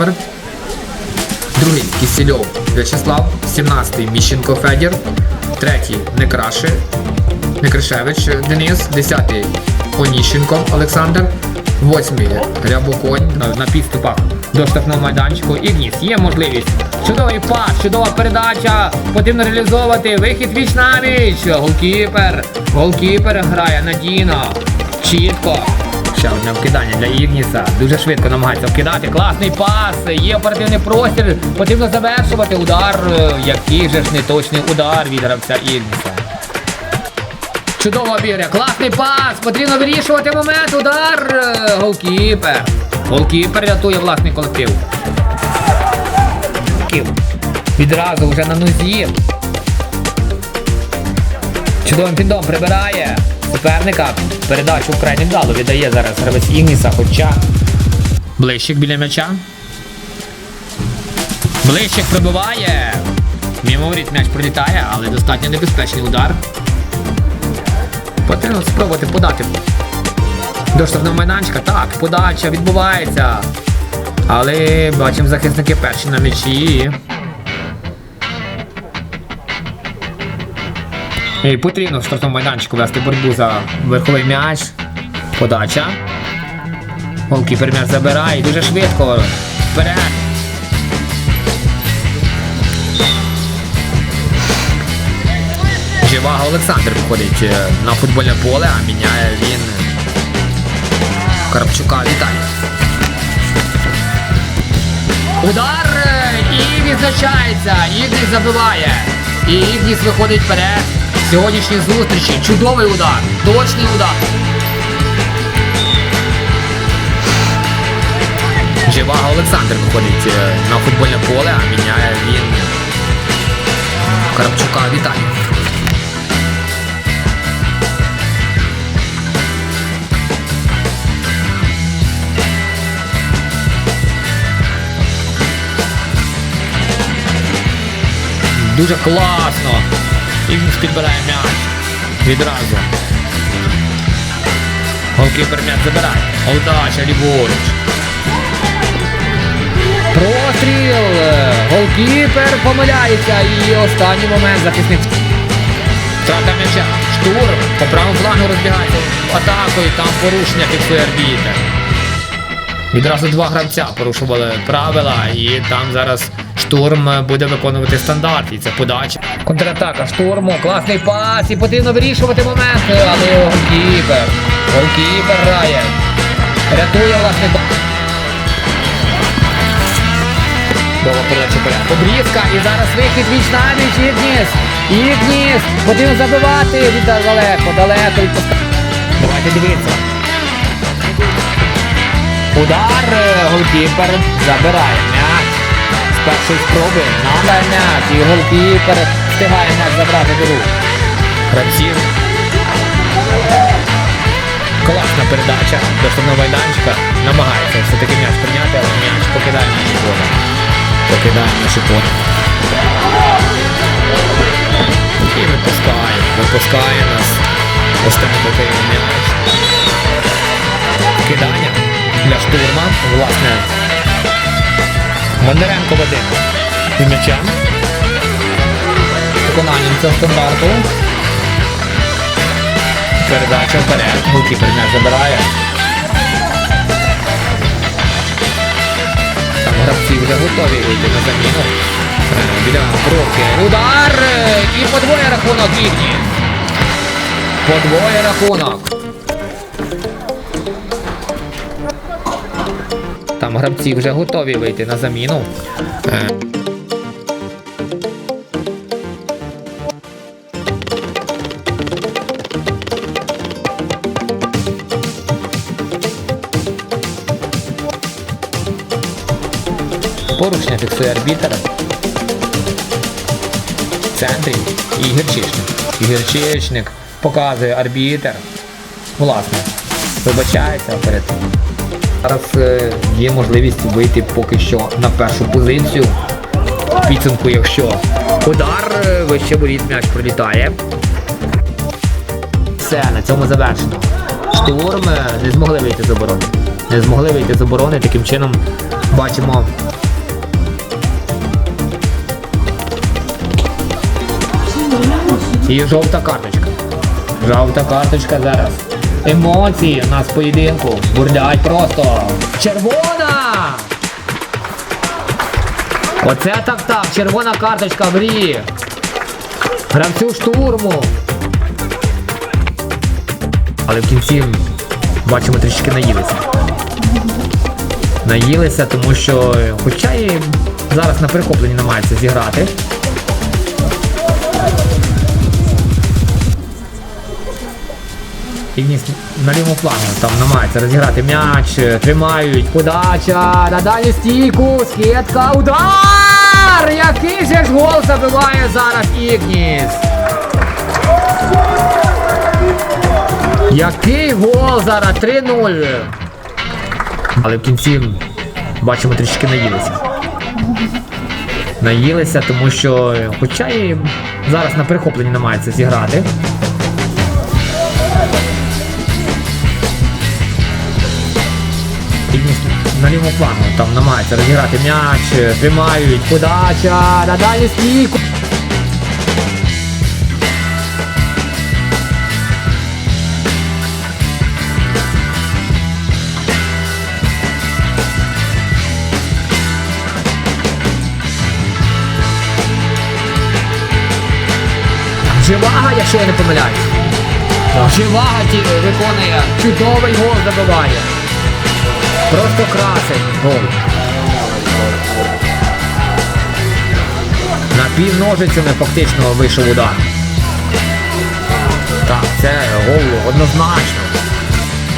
Олександр. Другий Кисельов В'ячеслав. 17-й Міщенко Федір. Третій Некраши. Некрашевич Денис. 10-й Оніщенко Олександр. Восьмий Рябоконь на, підступах до штрафного майданчику. Ігніс. Є можливість. Чудовий пас, чудова передача. Потрібно реалізовувати. Вихід віч на віч. Голкіпер. Голкіпер грає надійно. Чітко. Ще одне вкидання для Ігніса. Дуже швидко намагається вкидати. Класний пас. Є оперативний простір. Потрібно завершувати удар. Який же ж неточний удар від гравця Ігніса. Чудово обіграє. Класний пас. Потрібно вирішувати момент. Удар. Е, Голкіпер. Голкіпер рятує власний колектив. Відразу вже на нозі. Чудовим піддом прибирає суперника. Передачу вкрай невдало віддає зараз гравець Ігніса, хоча. Блищик біля м'яча. Блищик пробиває. Мимо м'яч прилітає, але достатньо небезпечний удар. Потрібно спробувати подати. До штрафного майданчика. Так, подача відбувається. Але бачимо захисники перші на м'ячі. І потрібно в штрафному майданчику вести боротьбу за верховий м'яч. Подача. Голкіпер м'яч забирає. Дуже швидко. Вперед. Живаго Олександр виходить е, на футбольне поле, а міняє він Карпчука Віталія. Удар е, і відзначається. Ігніс забиває. І Ігніс виходить вперед. Сьогоднішній зустрічі. Чудовий удар. Точний удар. Живаго Олександр виходить е, на футбольне поле, а міняє він Карпчука Віталія. Дуже класно. Ігніс підбирає м'яч. Відразу. Голкіпер м'яч забирає. Удача ліворуч. Простріл. Голкіпер помиляється. І останній момент захисник. Втрата м'яча. Штурм. По правому флангу розбігається атакою. Там порушення фіксує арбітер. Відразу два гравця порушували правила, і там зараз штурм буде виконувати стандарт. І це подача. Контратака штурму, класний пас, і потрібно вирішувати момент, але голкіпер. Голкіпер грає. Рятує власне. Довго передача вперед. Обрізка і зараз вихід віч на віч. Ігніс. Ігніс. Потрібно забивати. Від далеко, далеко. Давайте дивитися. Удар, е, голкіпер забирає. З першої спроби надає м'яч. І голкіпер встигає м'яч забрати до рук. Гравців. Класна передача до штабного майданчика. Намагається все-таки м'яч прийняти, але м'яч покидає наші поле. Покидає наші поле. І випускає. Випускає нас. Останній м'яч. Кидання для штурма. Власне. Бондаренко Вадим. З м'ячем. Виконанням цього стандарту. Передача вперед. Голкіпер м'яч забирає. Там гравці вже готові вийти на заміну. Е, Біля бровки. Удар! І подвоє рахунок їхній. Подвоє рахунок. Там гравці вже готові вийти на заміну. Порушення фіксує арбітер. В центрі Ігор Чичник. Ігор Чичник показує арбітер. Власне, вибачається перед Зараз е, є можливість вийти поки що на першу позицію. Підсумку, якщо удар, е, вище боліт м'яч пролітає. Все, на цьому завершено. Штурм е, не змогли вийти з оборони. Не змогли вийти з оборони, таким чином бачимо. І жовта карточка. Жовта карточка зараз. Емоції у нас в поєдинку. Бурлять просто. Червона! Оце так так, червона карточка в рі. Гравцю штурму. Але в кінці бачимо трішки наїлися. Наїлися, тому що, хоча і зараз на перехопленні намагається зіграти. Ігніс на лівому флангу там намагається розіграти м'яч, тримають, подача, на дальню стійку, скидка, удар! Який же ж гол забиває зараз Ігніс? Який гол зараз 3-0. Але в кінці бачимо трішки наїлися. Наїлися, тому що, хоча і зараз на перехопленні намагається зіграти. На лівому флангу там намагається розіграти м'яч, тримають, подача, на дальню стійку. Живага, якщо я не помиляюсь. Живага виконує чудовий гол забиває. Просто красень гол. Напівножицями фактично вийшов удар. Так, це гол однозначно.